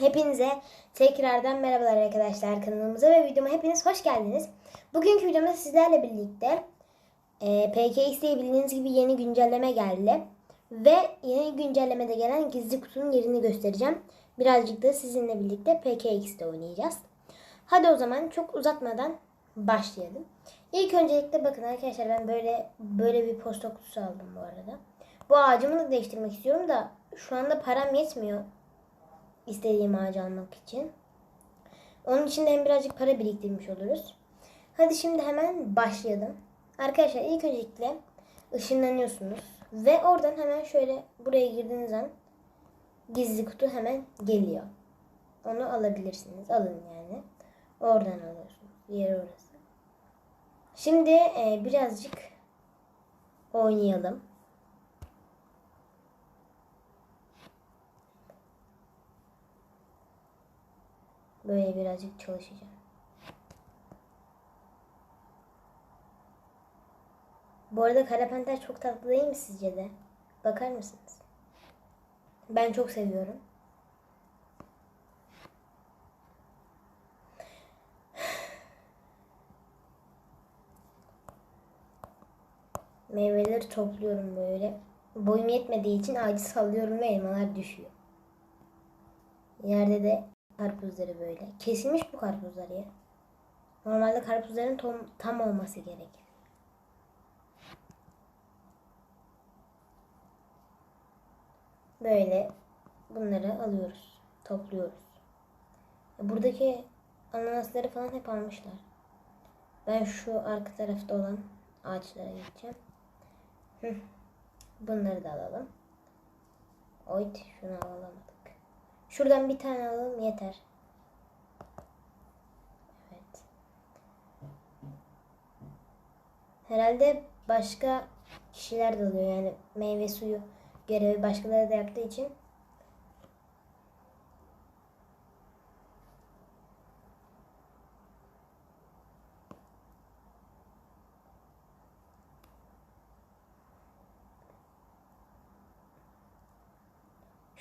Hepinize tekrardan merhabalar arkadaşlar kanalımıza ve videoma hepiniz hoş geldiniz. Bugünkü videomda sizlerle birlikte e, PKX'de bildiğiniz gibi yeni güncelleme geldi. Ve yeni güncellemede gelen gizli kutunun yerini göstereceğim. Birazcık da sizinle birlikte PKX'de oynayacağız. Hadi o zaman çok uzatmadan başlayalım. İlk öncelikle bakın arkadaşlar ben böyle böyle bir posta kutusu aldım bu arada. Bu ağacımı da değiştirmek istiyorum da şu anda param yetmiyor istediğim ağacı almak için. Onun için de hem birazcık para biriktirmiş oluruz. Hadi şimdi hemen başlayalım. Arkadaşlar ilk öncelikle ışınlanıyorsunuz. Ve oradan hemen şöyle buraya girdiğiniz an gizli kutu hemen geliyor. Onu alabilirsiniz. Alın yani. Oradan alıyorsunuz. Yeri orası. Şimdi e, birazcık oynayalım. Böyle birazcık çalışacağım. Bu arada Kara Panter çok tatlı değil mi sizce de? Bakar mısınız? Ben çok seviyorum. Meyveleri topluyorum böyle. Boyum yetmediği için ağacı sallıyorum ve elmalar düşüyor. Yerde de karpuzları böyle. Kesilmiş bu karpuzlar ya. Normalde karpuzların tam, tam olması gerekir. Böyle bunları alıyoruz. Topluyoruz. Buradaki ananasları falan hep almışlar. Ben şu arka tarafta olan ağaçlara gideceğim. Bunları da alalım. Oyt şunu alamadık. Şuradan bir tane alalım yeter. Evet. Herhalde başka kişiler de alıyor yani meyve suyu görevi başkaları da yaptığı için.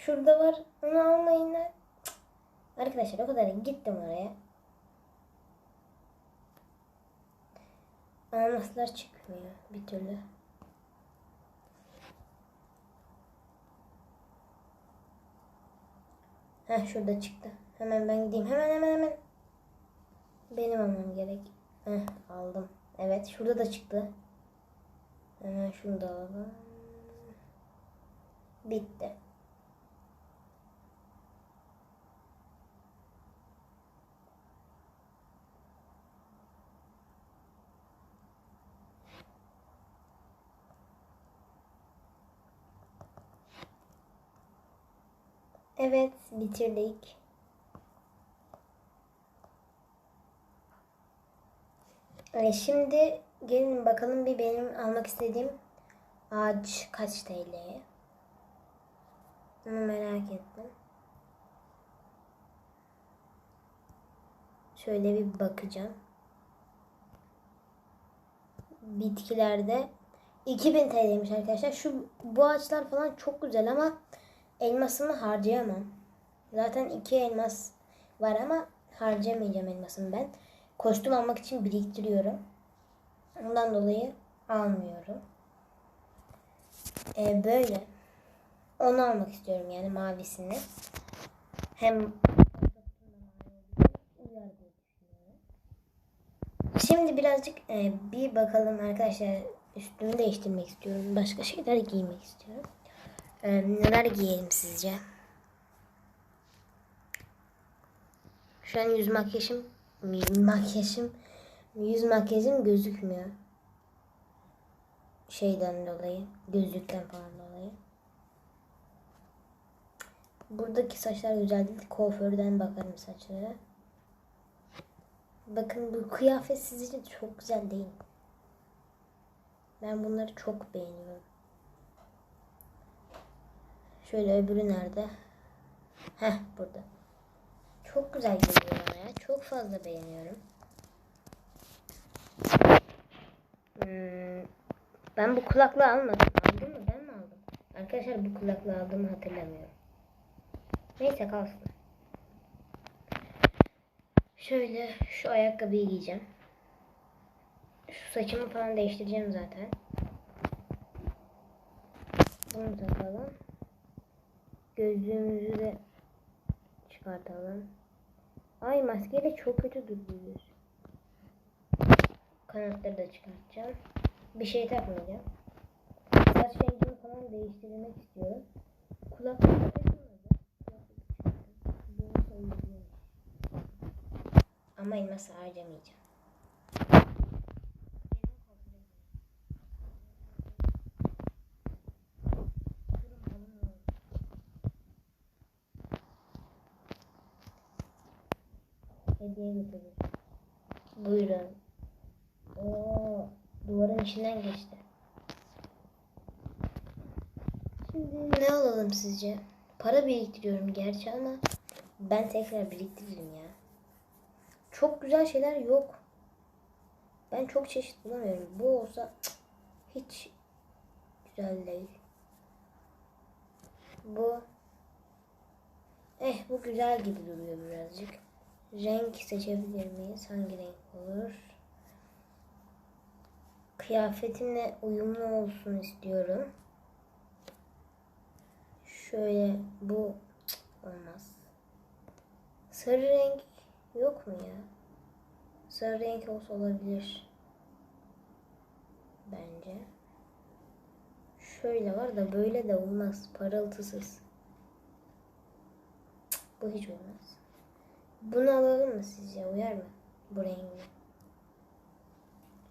Şurada var. Onu almayın da. Cık. Arkadaşlar o kadar gittim oraya. Ananaslar çıkmıyor bir türlü. Heh şurada çıktı. Hemen ben gideyim. Hemen hemen hemen. Benim almam gerek. Heh aldım. Evet şurada da çıktı. Hemen şunu da alalım. Bitti. Evet, bitirdik. E, şimdi gelin bakalım bir benim almak istediğim ağaç kaç TL'ye? Bunu merak ettim. Şöyle bir bakacağım. Bitkilerde 2000 TL'ymiş arkadaşlar. Şu bu ağaçlar falan çok güzel ama elmasımı harcayamam. Zaten iki elmas var ama harcamayacağım elmasımı ben. Kostüm almak için biriktiriyorum. Ondan dolayı almıyorum. Ee, böyle. Onu almak istiyorum yani mavisini. Hem Şimdi birazcık e, bir bakalım arkadaşlar. Üstümü değiştirmek istiyorum. Başka şeyler giymek istiyorum. Ee, neler giyelim sizce? Şu an yüz makyajım makyajım yüz makyajım gözükmüyor. Şeyden dolayı, gözlükten falan dolayı. Buradaki saçlar güzel değil. Kuaförden bakarım saçlara. Bakın bu kıyafet sizce çok güzel değil. Ben bunları çok beğeniyorum. Şöyle öbürü nerede? Heh burada. Çok güzel geliyor bana ya. Çok fazla beğeniyorum. Hmm, ben bu kulaklığı almadım. Aldım mı? Ben mi aldım? Arkadaşlar bu kulaklığı aldığımı hatırlamıyorum. Neyse kalsın. Şöyle şu ayakkabıyı giyeceğim. Şu saçımı falan değiştireceğim zaten. Bunu takalım. Gözlüğümüzü de çıkartalım. Ay maskeyle çok kötü duruyoruz. Kanatları da çıkartacağım. Bir şey takmayacağım. Saç rengimi falan değiştirmek istiyorum. Söyleyeceğim. Ama elması harcamayacağım. Hediye getirdim. Buyurun. Oo, duvarın içinden geçti. Şimdi ne alalım sizce? Para biriktiriyorum gerçi ama ben tekrar biriktiririm ya. Çok güzel şeyler yok. Ben çok çeşit bulamıyorum. Bu olsa hiç güzel değil. Bu eh bu güzel gibi duruyor birazcık. Renk seçebilir miyiz? Hangi renk olur? Kıyafetimle uyumlu olsun istiyorum. Şöyle bu olmaz. Sarı renk yok mu ya? Sarı renk olsa olabilir. Bence. Şöyle var da böyle de olmaz. Parıltısız. Cık, bu hiç olmaz. Bunu alalım mı sizce? Uyar mı? Bu rengi.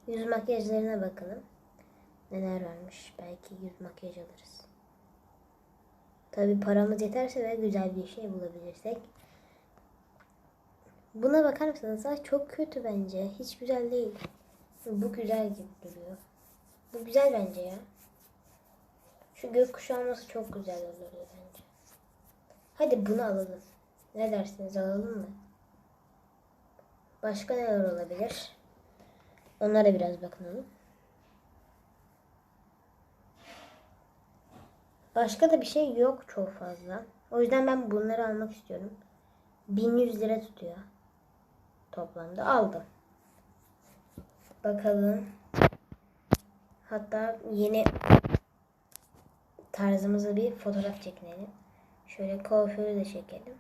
Yüz makyajlarına bakalım. Neler varmış. Belki yüz makyaj alırız. Tabi paramız yeterse ve güzel bir şey bulabilirsek. Buna bakar mısınız? Çok kötü bence. Hiç güzel değil. Bu güzel gibi duruyor. Bu güzel bence ya. Şu gökkuşağı olması çok güzel oluyor bence. Hadi bunu alalım. Ne dersiniz alalım mı? Başka neler olabilir? Onlara biraz bakalım. Başka da bir şey yok çok fazla. O yüzden ben bunları almak istiyorum. 1100 lira tutuyor. Toplamda aldım. Bakalım. Hatta yeni tarzımızı bir fotoğraf çekinelim. Şöyle kuaförü de çekelim.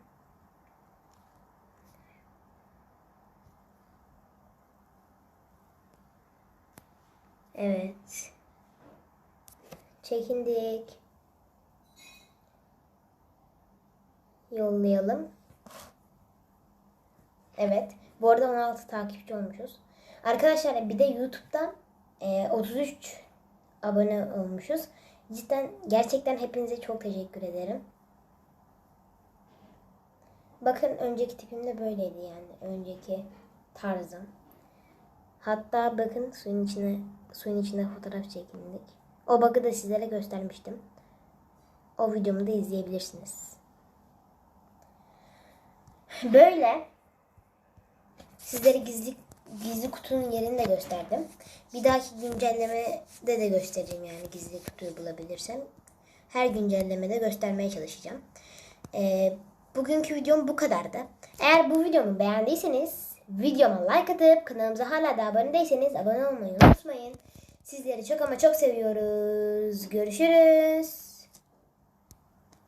Evet. Çekindik. Yollayalım. Evet. Bu arada 16 takipçi olmuşuz. Arkadaşlar bir de YouTube'dan e, 33 abone olmuşuz. Cidden gerçekten hepinize çok teşekkür ederim. Bakın önceki tipim de böyleydi yani. Önceki tarzım. Hatta bakın suyun içine suyun içinde fotoğraf çekindik. O bug'ı da sizlere göstermiştim. O videomu da izleyebilirsiniz. Böyle sizlere gizli gizli kutunun yerini de gösterdim. Bir dahaki güncellemede de göstereceğim yani gizli kutuyu bulabilirsem. Her güncellemede göstermeye çalışacağım. Ee, bugünkü videom bu kadardı. Eğer bu videomu beğendiyseniz videoma like atıp kanalımıza hala da abone değilseniz abone olmayı unutmayın. Sizleri çok ama çok seviyoruz. Görüşürüz.